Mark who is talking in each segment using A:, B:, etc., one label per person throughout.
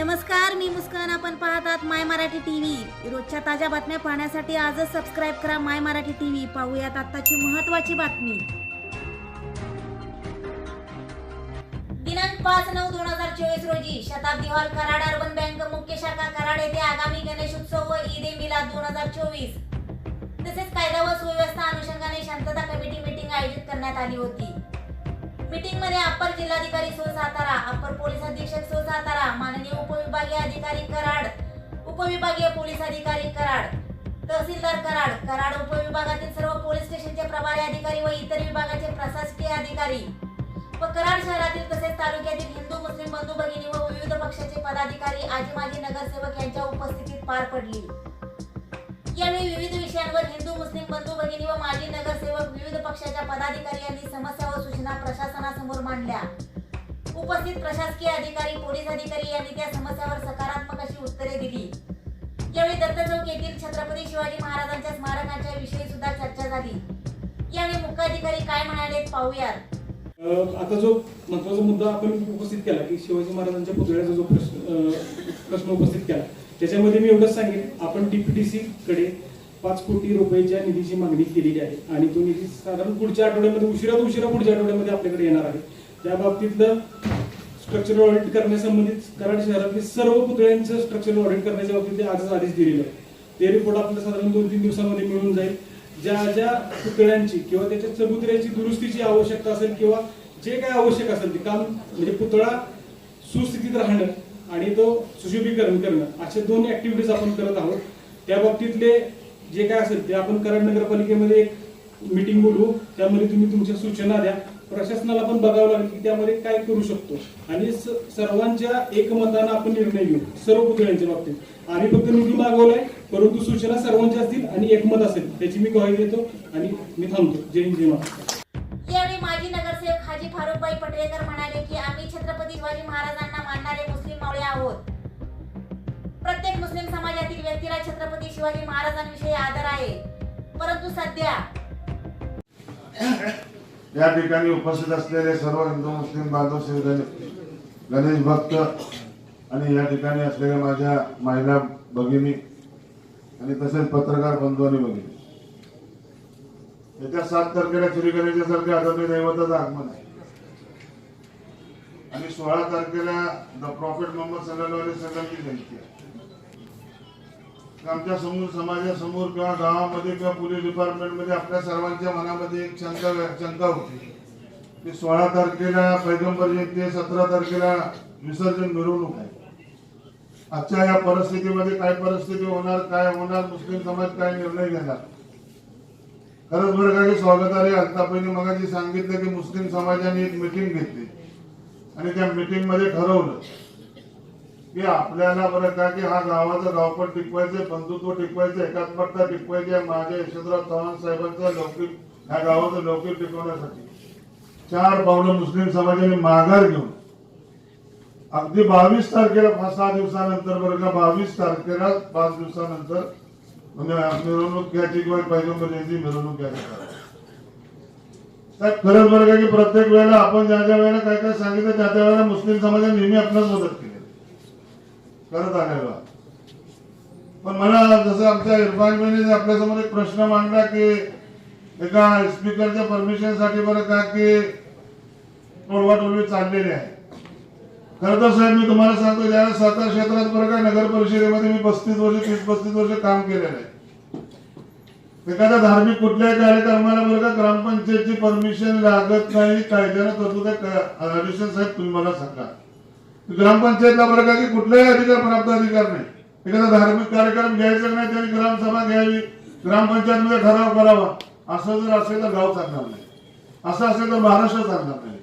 A: नमस्कार मी मुस्कान. आपण पाहतात माय मराठी टी व्ही रोजच्या ताज्या बातम्या पाहण्यासाठी आजच सबस्क्राईब करा माय मराठी टी व्ही पाहूयात आत्ताची महत्वाची बातमी. दिनांक पाच नऊ दोन हजार चोवीस रोजी Shatabdi hall Karad urban bank मुख्य शाखा कराड येथे आगामी गणेशोत्सव व ईद ए मिलाद दोन हजार चोवीस. तसेच कायदा व सुव्यवस्था अनुषंगाने शांतता कमिटी मीटिंग आयोजित करण्यात आली होती. मीटिंगमध्ये अप्पर जिल्हाधिकारी सो सातारा अप्पर पोलीस अधीक्षक सो सातारा माननीय उपविभागीय अधिकारी कराड उपविभागीय पोलीस अधिकारी कराड तहसीलदार कराड कराड उपविभागातील सर्व पोलीस स्टेशनचे प्रभारी अधिकारी व इतर विभागाचे प्रशासकीय अधिकारी. व कराड शहरातील तसेच तालुक्यातील हिंदू मुस्लिम बंधू भगिनी व विविध पक्षाचे पदाधिकारी आजी माजी नगरसेवक यांच्या उपस्थितीत पार पडली. यावेळी विविध विषयांवर हिंदू मुस्लिम बंधू भगिनी व माजी नगरसेवक विविध पक्षाच्या पदाधिकारी प्रशासनासमोर उपस्थित प्रशासकीय अधिकारी पोलीस अधिकारी यांनी त्या समस्यावर सकारात्मक अशी उत्तरे दिली. यावेळी दत्त चौक येथील छत्रपती शिवाजी महाराजांच्या स्मारकाच्या विषयी सुद्धा चर्चा झाली. यावेळी मुख्याधिकारी काय म्हणाले पाहूयात.
B: आता जो महत्त्वाचा मुद्दा आपण उपस्थित केला की शिवाजी महाराजांच्या पुतळ्याचा जो प्रश्न प्रश्न उपस्थित केला त्याच्यामध्ये मी एवढंच सांगेन आपण डीपीटीसी कडे पाच कोटी रुपयाच्या निधीची मागणी केलेली आहे. आणि तो निधी साधारण पुढच्या आठवड्यामध्ये उशिरात उशिरा पुढच्या आठवड्यामध्ये आपल्याकडे येणार आहे. त्या बाबतीतलं स्ट्रक्चरल ऑडिट करण्यासंबंधित कराड शहरातील सर्व पुतळ्यांचं स्ट्रक्चरल ऑडिट करण्याच्या बाबतीत ते आजच आदेश दिलेले आहे ते रिपोर्ट आपल्याला साधारण दोन तीन दिवसामध्ये मिळून जाईल. ज्या ज्या पुतळ्यांची किंवा त्याच्या चबुतऱ्याची दुरुस्तीची आवश्यकता असेल किंवा जे काय आवश्यक असेल ते काम म्हणजे पुतळा सुस्थितीत राहणं आणि तो सुशोभीकरण करणं असे दोन ऍक्टिव्हिटीज आपण करत आहोत. त्या बाबतीतले जे काय असेल ते आपण कराड नगरपालिकेमध्ये एक मीटिंग बोलवू. त्यामध्ये तुम्ही तुमच्या सूचना द्या. प्रशासनाला पण बघावं लागेल की त्यामध्ये काय करू शकतो. आणि सर्वांच्या एकमतानं आपण निर्णय घेऊ सर्व पुतळ्यांच्या बाबतीत. आम्ही फक्त निधी मागवलाय परंतु सूचना सर्वांच्या असतील आणि एकमत असेल त्याची मी ग्वाही देतो आणि मी थांबतो. जय हिंद जय महाराष्ट्र.
A: यावेळी माजी नगरसेवक हाजी फारुखबाई पटेलकर म्हणाले की आम्ही छत्रपती शिवाजी महाराजांना मानणारे मुस्लिम मावळे आहोत. प्रत्येक मुस्लिम समाजातील व्यक्तीला छत्रपती शिवाजी महाराजांविषयी आदर आहे. परंतु सध्या
C: या ठिकाणी उपस्थित असलेले सर्व हिंदू मुस्लिम बांधव श्री गणेश भक्त आणि या ठिकाणी असलेल्या माझ्या महिला भगिनी आणि तसेच पत्रकार बंधू आणि भगिनी. येत्या सात तारखेला श्री गणेशासारखे आदरणीय दैवताचं आगमन आहे. आणि सोळा तारखेला द प्रॉफिट मोहम्मद सल्लाह जयंती आहे. आमच्यासमोर समाजासमोर किंवा गावामध्ये किंवा पोलीस डिपार्टमेंटमध्ये आपल्या सर्वांच्या मनामध्ये एक शंका शंका होती. की सोळा तारखेला पैगंबर जयंती सतरा तारखेला विसर्जन मिरवणूक आहे. आजच्या या परिस्थितीमध्ये काय परिस्थिती होणार काय होणार मुस्लिम समाज काय निर्णय घेणार? खरंच बरं का की स्वागताने अल्तापैने मगाशी सांगितलं की मुस्लिम समाजाने एक मिटिंग घेतली. आणि त्या मिटिंगमध्ये ठरवलं. की आपल्याला बरं का की हा गावाचं गाव टिकवायचंय बंधुत्व टिकवायचं एकात्मकता टिकवायची माझ्या यशवंतराव चव्हाण साहेबांचा लौकिक ह्या गावाचं लौकिक टिकवण्यासाठी. चार पावलं मुस्लिम समाजाने माघार घेऊन. अगदी बावीस तारखेला पाच सहा दिवसानंतर बरं का बावीस तारखेला पाच दिवसानंतर म्हणजे मिरवणूक घ्यायची किंवा पैगंबर जयंती मिरवणूक घ्यायची. साहेब खरंच बरं का की प्रत्येक वेळेला आपण ज्या ज्या वेळेला काय काय सांगितलं त्या त्या वेळेला मुस्लिम समाजाने नेहमी आपल्याच मदत केली. करत आलेलो पण मला जसं आमच्या इरफान भाईने आपल्यासमोर एक प्रश्न मांडला की एका स्पीकरच्या परमिशनसाठी बरं का की टोलवाटोलवी चाललेली आहे. खरं तर साहेब मी तुम्हाला सांगतो ज्यावेळेस सातारा क्षेत्रात बरं का नगर परिषदेमध्ये मी पस्तीस वर्ष तीस पस्तीस वर्ष काम केलेलं आहे. एखाद्या धार्मिक कुठल्याही कार्यक्रमाला बरं का ग्रामपंचायतची परमिशन लागत नाही कायद्यानं तरतूद ऍडिशन साहेब तुम्ही मला सांगा. ग्रामपंचायतला बरं का की कुठलाही अधिकार प्राप्त अधिकार नाही. एखादा धार्मिक कार्यक्रम घ्यायचा नाही त्यांनी ग्रामसभा घ्यावी. ग्रामपंचायत मध्ये ठराव करावा. असं जर असेल तर गाव चालणार नाही. असं असेल तर महाराष्ट्र चालणार नाही.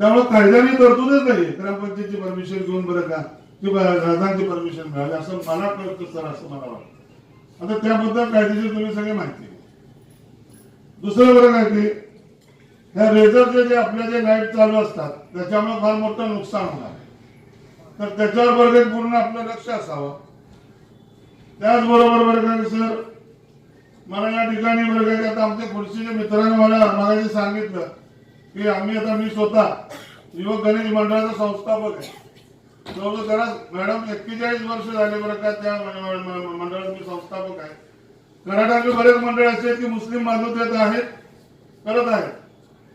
C: त्यामुळे कायद्याने तरतूदच नाही. ग्रामपंचायतची परमिशन घेऊन बरं का की परमिशन मिळाली. असं मला कळतं सर असं मला वाटतं. आता त्याबद्दल कायदेशीर तुम्ही सगळी माहिती आहे. दुसरं बरं काय की ह्या रेझरचे जे आपल्या जे लाइट चालू असतात त्याच्यामुळे फार मोठं नुकसान होणार तर त्याच्यावर बरं पूर्ण आपलं लक्ष असावं. त्याचबरोबर बरं सर मला या ठिकाणी बरं आता आमच्या खुर्शीच्या मित्रांनी मला मागाशी सांगितलं की आम्ही आता मी स्वतः युवक गणेश मंडळाचा संस्थापक आहे. जवळजवळ त्याला मॅडम एक्केचाळीस वर्ष झाले बरं का त्या मंड- मंडळाचे मी संस्थापक आहे. कर्नाटकातले बरेच मंडळ असे आहेत की मुस्लिम बांधव आहेत करत आहेत.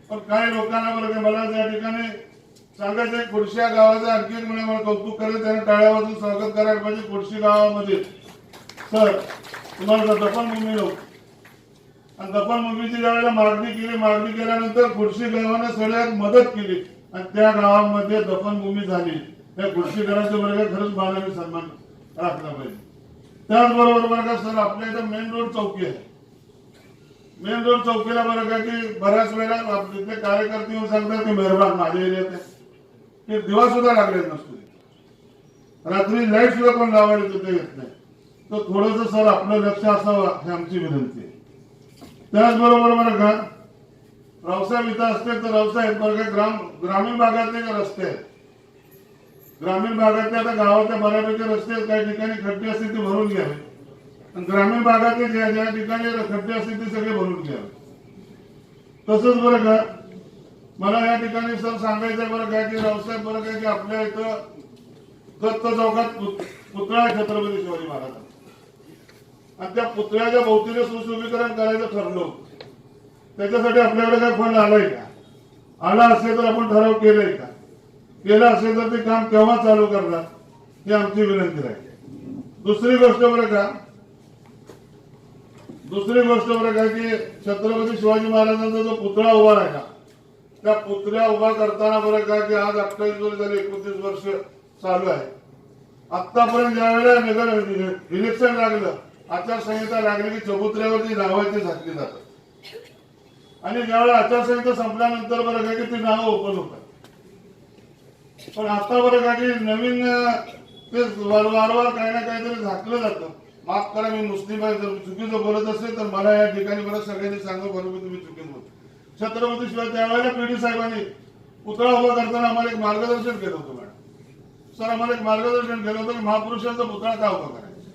C: पण काही लोकांना बरं मला त्या ठिकाणी सांगायचं खुर्शी या गावाचं आणखी एक मला कौतुक करेल त्याने टाळ्या वाजून स्वागत करायला पाहिजे खुर्शी गावामध्ये. सर तुम्हाला दफन भूमी लोक आणि दफन भूमीची ज्यावेळेला मागणी केली मागणी केल्यानंतर खुर्शी गावाने सगळ्यात मदत केली. आणि त्या गावामध्ये दफनभूमी झाली. त्या खुर्शी घराच्या वर्ग खरंच मानवी सन्मान राखला पाहिजे. त्याचबरोबर बरं का सर आपल्या इथं मेन रोड चौकी आहे. मेन रोड चौकीला बरं का की बऱ्याच वेळेला तिथले कार्यकर्ते येऊन सांगतात की मेहरबान माझ्या एरियात आहे. की दिवा सुद्धा लागलेला नसतो रात्री लाइट सुद्धा कोण लावायला तिथे येत नाही. तर थोडस सर आपलं लक्ष असावं ही आमची विनंती आहे. त्याचबरोबर बरं का रावसाहेब इथं असते तर रावसाहेब बरं का ग्राम ग्रामीण भागातले जे रस्ते आहेत? ग्रामीण भागातले आता गावाच्या बऱ्यापैकी रस्ते आहेत, काही ठिकाणी खड्डे असतील ते भरून घ्यावे. आणि ग्रामीण भागातले ज्या ज्या ठिकाणी खड्डे असतील ते सगळे भरून घ्यावे. तसंच बरं का मला या ठिकाणी सर सांगायचं आहे बरं काय की रावसाहेब बरं काय की आपल्या इथं दत्त चौकात पुत- पुतळा छत्रपती शिवाजी महाराज आणि त्या पुतळ्याच्या भोवतीने सुशोभीकरण करायचं ठरलं त्याच्यासाठी आपल्याकडे काय फंड आलाय का? आला असेल तर आपण ठराव केलाय का? केलं असेल तर ते काम केव्हा चालू करणार? ही आमची विनंती राहील. दुसरी गोष्ट बरं का दुसरी गोष्ट बरं का की छत्रपती शिवाजी महाराजांचा जो पुतळा उभा राहिला त्या पुतळ्या उभा करताना बरं का की आज अठ्ठावीस वर्ष झाले एकोणतीस वर्ष चालू आहे. आतापर्यंत ज्या वेळेला निघालं इलेक्शन लागलं आचारसंहिता लागली की चबुतऱ्यावरती नावाची झाकली जातात. आणि ज्यावेळेला आचारसंहिता संपल्यानंतर बरं का की ती नावं ओपन होतात. पण आता बरं का की नवीन ते वार- वारंवार काही ना काहीतरी झाकलं जातं. माफ करा मी मुस्लिम आहे जर चुकीचं बोलत असेल तर मला या ठिकाणी मला सगळ्यांनी सांगा बरोबर तुम्ही चुकीचं बोलत. छत्रपती शिवाय त्यावेळेला पीडी साहेबांनी पुतळा उभा करताना आम्हाला एक मार्गदर्शन केलं होतं मॅडम. सर आम्हाला एक मार्गदर्शन केलं होतं की महापुरुषांचा पुतळा का उभा करायचा?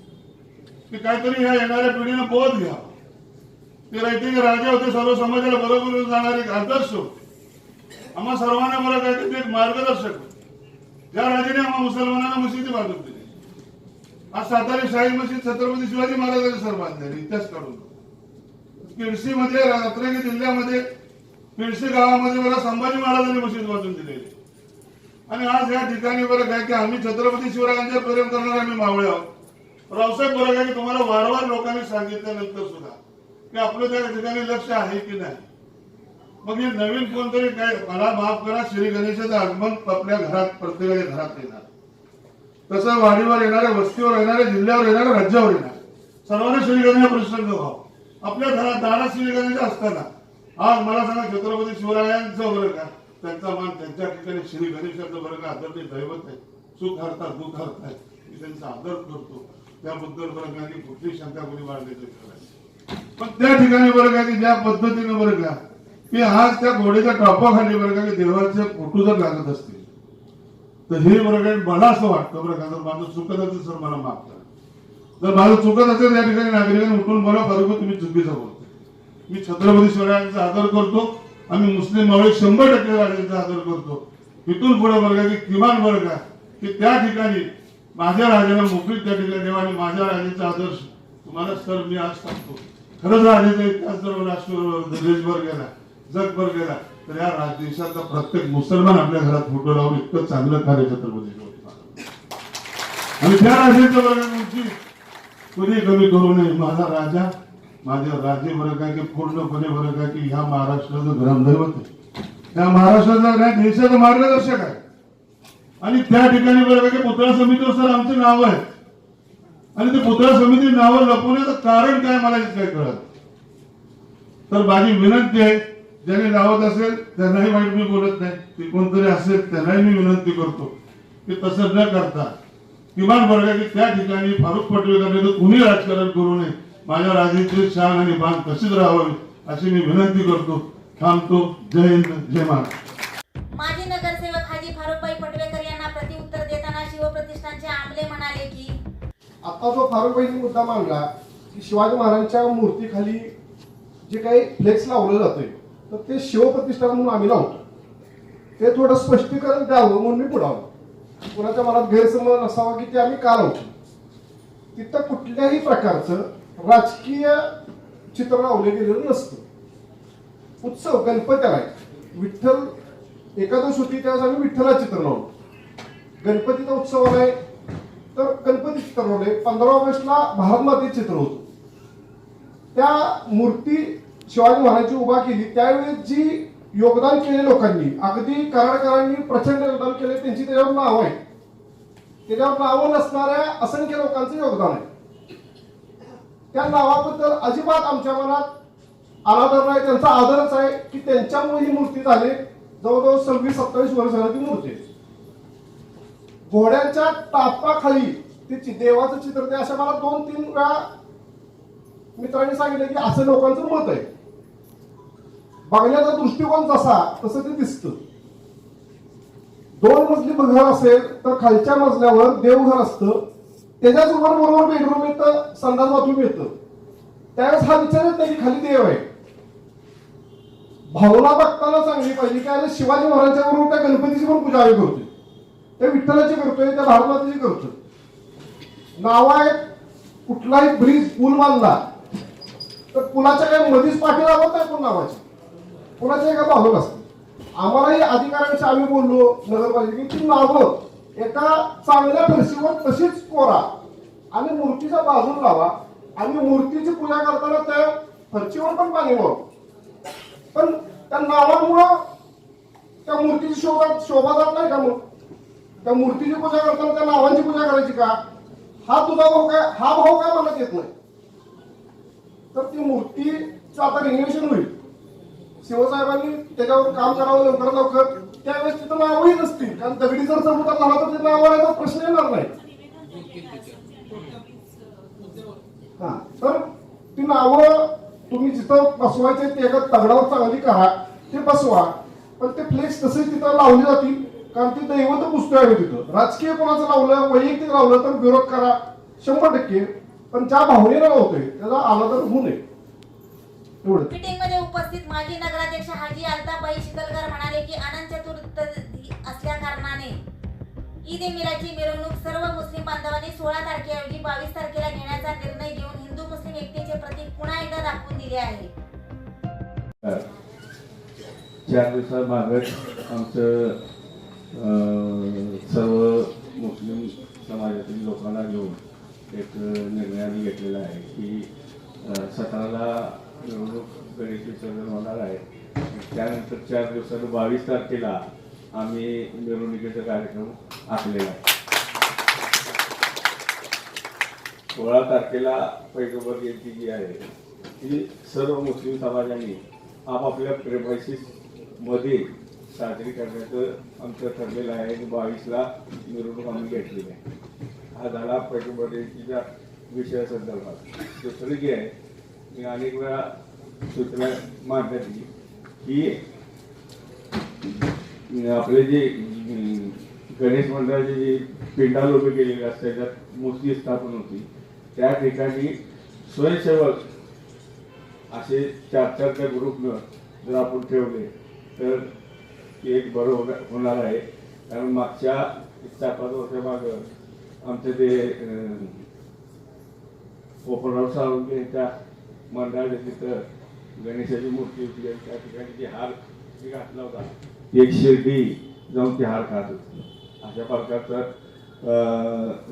C: की काहीतरी ह्या येणाऱ्या पिढीनं बोध घ्या ते रायटिंग राजे होते सर्व समाजाला बरोबर जाणारे एक आदर्श होते. आम्हा सर्वांना बरं काय ते एक मार्गदर्शक होते. ज्या राजाने आम्हा मुसलमानांना मशिदी बांधून दिली. आज सातारी शाही मशीद छत्रपती शिवाजी महाराजांनी सर बांधलेली इतिहास काढून किडसी मध्ये रत्नागिरी जिल्ह्यामध्ये किडसी गावामध्ये मला संभाजी महाराजांनी मशीद वाचून दिलेली आणि आज या ठिकाणी बरं काय की आम्ही छत्रपती शिवरायांच्या प्रेम करणार आम्ही मावळे आहोत. रावसाहेब बरं काय की तुम्हाला वारंवार लोकांनी सांगितल्यानंतर सुद्धा की आपलं त्या ठिकाणी लक्ष आहे की नाही? मग हे नवीन कोणतरी काय मला माफ करा श्री गणेशाचं आगमन आपल्या घरात प्रत्येकाच्या घरात येणार. तसं वाडीवर येणाऱ्या वस्तीवर येणाऱ्या जिल्ह्यावर येणाऱ्या राज्यावर येणार. सर्वांना श्री गणेश प्रसंग व्हावं. आपल्या घरात दारा श्री गणेश असताना आज मला सांगा छत्रपती शिवरायांचं बरं का? त्यांचा मान त्यांच्या ठिकाणी श्री गणेशाचं बरं का? आदरणीय दैवत आहे. सुख हरतात दुःख हरतात मी त्यांचा आदर करतो. त्याबद्दल बरं का कुठली शंका कोणी बाळगण्याचं पण त्या ठिकाणी बरं का की ज्या पद्धतीने बरं का की आज त्या घोड्याच्या टॉपाखाली बरं का की देवाचे फोटो जर लागत असतील तर हे बरं काय मला असं वाटतं बरं का जर माझं चुकत असेल सर मला माफ करा. जर माझं चुकत असेल या ठिकाणी नागरिकांनी उठून बरं बरोबर तुम्ही चुकीचं बोलतो. मी छत्रपती शिवरायांचा आदर करतो. आम्ही मुस्लिम मावळे शंभर टक्के राजांचा आदर करतो. इथून पुढे बरं की किमान वर्ग की त्या ठिकाणी माझ्या राजाला मोकळीत त्या ठिकाणी देवा आणि माझ्या राजाचा आदर्श तुम्हाला सर मी आज सांगतो. खरंच राजाचा इतिहास जर राष्ट्र देशभर गेला जगभर गेला तर या राज- देशातला प्रत्येक मुसलमान आपल्या घरात फोटो लावून इतकं चांगलं कार्य छत्रपती आणि त्या राजाच्या वर्गाची कुणी कमी करू नये माझा राजा माझ्या राजे बरं काय की पूर्णपणे बरं काय की ह्या महाराष्ट्राचं ग्रामदैवत आहे. त्या महाराष्ट्राचा काय देशाचं मार्गदर्शक आहे. आणि त्या ठिकाणी बरं काय की पुतळा समितीवर सर आमचे नाव आहे. आणि ते पुतळा समिती नावं लपवण्याचं कारण काय मला काय कळत तर माझी विनंती आहे ज्याने लावत असेल त्यांनाही वाईट मी बोलत नाही. ते कोणतरी असेल त्यांनाही मी विनंती करतो की तसं न करता किमान बरं की त्या ठिकाणी फारुख पटवेकरने कुणी राजकारण करू नये. माझ्या राजेची शान आणि बाण तशीच राहावी अशी मी विनंती करतो. थांबतो. जय हिंद जय महाराष्ट्र.
A: माजी नगरसेवक हाजी फारुखभाई पटवेकर यांना प्रतिउत्तर देताना शिवप्रतिष्ठानचे आमले म्हणाले की
D: आता जो फारुखबाईंनी मुद्दा मांडला की शिवाजी महाराजांच्या मूर्तीखाली जे काही फ्लेक्स लावलं जातंय तर ते शिवप्रतिष्ठान म्हणून आम्ही लावतो. ते थोडं स्पष्टीकरण द्यावं म्हणून मी पुढावं कुणाच्या मनात गैरसमज नसावा की ते आम्ही का लावतो? तिथं कुठल्याही प्रकारचं राजकीय चित्र लावले गेलेलं नसतं. उत्सव गणपत्याला. आहे विठ्ठल एकादश होती त्यावेळेस आम्ही विठ्ठला चित्र लावलं. गणपतीचा उत्सव आलाय. तर गणपती चित्र लावले पंधरा ऑगस्टला भारत मातेचे चित्र होतं. त्या मूर्ती शिवाजी महाराजांची उभा केली. त्यावेळेस जी योगदान केले लोकांनी अगदी कराडकरांनी प्रचंड योगदान केले त्यांची त्याच्यावर नाव आहे त्याच्यावर नावं नसणाऱ्या असंख्य लोकांचं योगदान आहे. त्या नावाबद्दल अजिबात आमच्या मनात अनादर नाही त्यांचा आदरच आहे की त्यांच्यामुळे ही मूर्ती झाली. जवळजवळ सव्वीस सत्तावीस वर्ष झाली ती मूर्ती. घोड्यांच्या टापाखाली ते देवाचं चित्र ते अशा मला दोन तीन वेळा मित्रांनी सांगितलं की असं लोकांचं मत आहे. बघण्याचा दृष्टिकोन जसा तसं ते दिसत. दोन मजली घर असेल तर खालच्या मजल्यावर देवघर असतं. त्याच्याच वर बरोबर बेडरूम येतं संडास बाथरूम येतं. त्यावेळेस हा विचार येत नाही की खाली देव आहे. भावना बघताना चांगली पाहिजे की अरे शिवाजी महाराजांच्या बरोबर त्या गणपतीची पण पूजा आम्ही करतोय. त्या विठ्ठलाची करतोय त्या भारतमातेची करतोय. नाव आहे कुठलाही ब्रिज पूल बांधला तर पुलाच्या काही मधीच पाठी लावत नाही कोण नावाची. कुणाच्या एका भावक असते. आम्हालाही अधिकाऱ्यांशी आम्ही बोललो नगरपालिकेची नावं. एका चांगल्या फरशीवर तशीच कोरा. आणि मूर्तीच्या बाजूला लावा. आणि मूर्तीची पूजा करताना त्या फरशीवर पण पाणी वाहू पण त्या नावामुळं त्या मूर्तीची शोभा शोभा जात नाही का मग? त्या मूर्तीची पूजा करताना त्या नावांची पूजा करायची का? हा तुझा भाऊ काय हा भाऊ काय म्हणत येत नाही? तर ती मूर्तीचं आता रिनोव्हेशन होईल. शिवसाहेबांनी त्याच्यावर काम करावं लवकर लवकर. त्यावेळेस तिथं नावही नसतील. कारण दगडी जर समुद्र झाला तर ते नावाचा प्रश्न येणार नाही. हा तर ती नावं तुम्ही जिथं बसवायचे ते एका तगडावर चांगली करा ते बसवा. पण ते फ्लेक्स तसे तिथं लावले जातील. कारण ते दैवत पुस्तक आहे तिथं. राजकीय कोणाचं लावलं वैयक्तिक लावलं तर विरोध करा. शंभर टक्के. पण ज्या भावनेला लावतोय त्याचा तर होऊ नये. एवढं.
A: मीटिंगमध्ये उपस्थित माजी नगराध्यक्ष हाजी अल्ताबाई शिकलकर म्हणाले की अनंत ईद ए मिलाची मिरवणूक सर्व मुस्लिम बांधवांनी सोळा तारखेऐवजी बावीस तारखेला घेण्याचा निर्णय घेऊन हिंदू मुस्लिम एकतेचे प्रतीक पुन्हा एकदा दाखवून दिले आहे.
C: चार दिवसामागच आमचं सर्व मुस्लिम समाजातील लोकांना घेऊन एक निर्णय आम्ही घेतलेला आहे की सतराला मिरवणूक गणेश विसर्जन होणार आहे. त्यानंतर चार दिवसानं बावीस तारखेला आम्ही मिरवणुकीचा कार्यक्रम आखलेला आहे. सोळा तारखेला पैगंबर जयंती जी आहे ती सर्व मुस्लिम समाजाने आपापल्या प्रेमायसीसमध्ये साजरी करण्याचं आमचं ठरलेलं आहे. आणि बावीसला मिरवणूक आम्ही घेतलेली आहे. हा झाला पैगंबर जयंतीच्या विषयासंदर्भात. दुसरं जे आहे मी अनेक वेळा सूचना मांडण्यात की आपले जे गणेश मंडळाचे जे पिंडाल उभे केलेले असतात त्याच्यात मूर्ती स्थापन होती त्या ठिकाणी स्वयंसेवक असे चार चार त्या ग्रुपनं जर आपण ठेवले तर एक बरं होणार होणार आहे. कारण मागच्या चार पाच वर्षामागं आमचं ते अं, पोपटराव साळुंके यांच्या मंडळाच्या तिथं गणेशाची मूर्ती होती. आणि त्या ठिकाणी जे हार घातला होता एक शिर्डी जाऊन ते हार खात होती. अशा प्रकारचं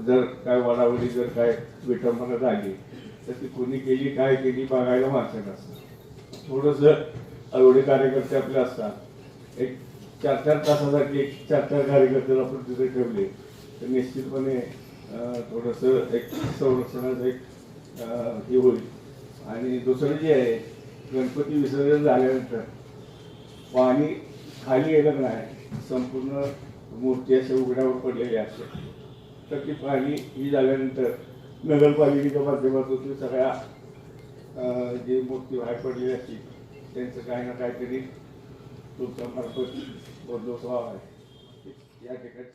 C: जर काय वडावडी जर काय विटंबना झाली तर ती कोणी केली काय केली बघायला माणसं नसतं थोडंसं एवढे कार्यकर्ते आपले असतात. एक चार चार तासासाठी एक चार चार कार्यकर्ते जर आपण तिथे ठेवले. तर निश्चितपणे थोडंसं एक संरक्षणाचं एक हे होईल. आणि दुसरं जे आहे गणपती विसर्जन झाल्यानंतर पाणी खाली येलं नाही संपूर्ण मूर्ती अशा उघड्यावर पडलेली असतात. तर ती पाणी ही झाल्यानंतर नगरपालिकेच्या माध्यमातून सगळ्या जे मूर्ती बाहेर पडलेली असतील त्यांचं काही ना काहीतरी तुमच्यामार्फत बंदोबस्त व्हावा आहे. या ठिकाणी